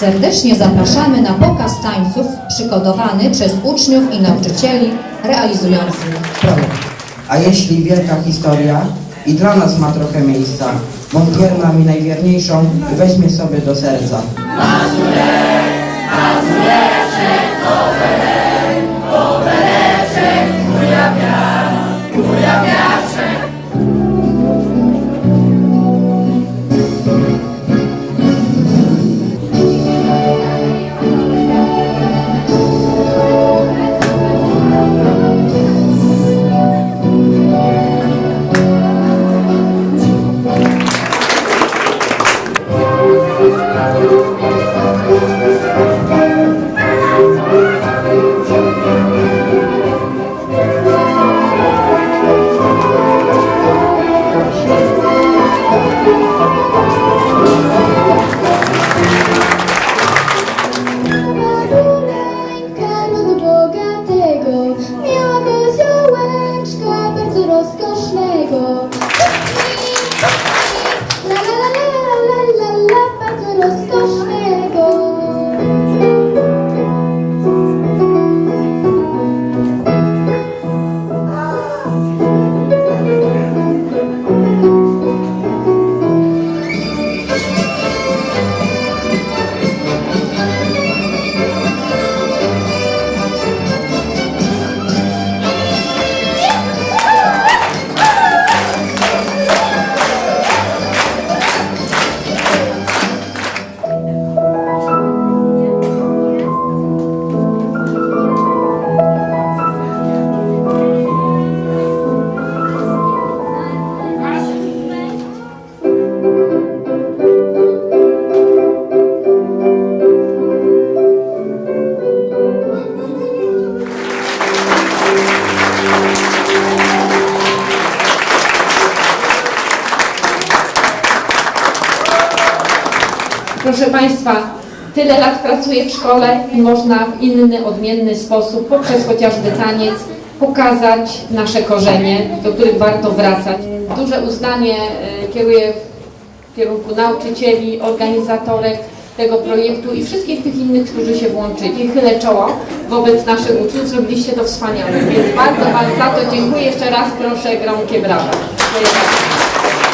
Serdecznie zapraszamy na pokaz tańców przygotowany przez uczniów i nauczycieli realizujących projekt. A jeśli wielka historia i dla nas ma trochę miejsca, bo wierna mi najwierniejszą weźmie sobie do serca. Ręka Proszę Państwa, tyle lat pracuję w szkole i można w inny, odmienny sposób, poprzez chociażby taniec, pokazać nasze korzenie, do których warto wracać. Duże uznanie e, kieruję w kierunku nauczycieli, organizatorek tego projektu i wszystkich tych innych, którzy się włączyli. Chylę czoło wobec naszych uczniów, zrobiliście to wspaniale. Więc bardzo Wam za to dziękuję. Jeszcze raz proszę gromkie brawa. Bardzo.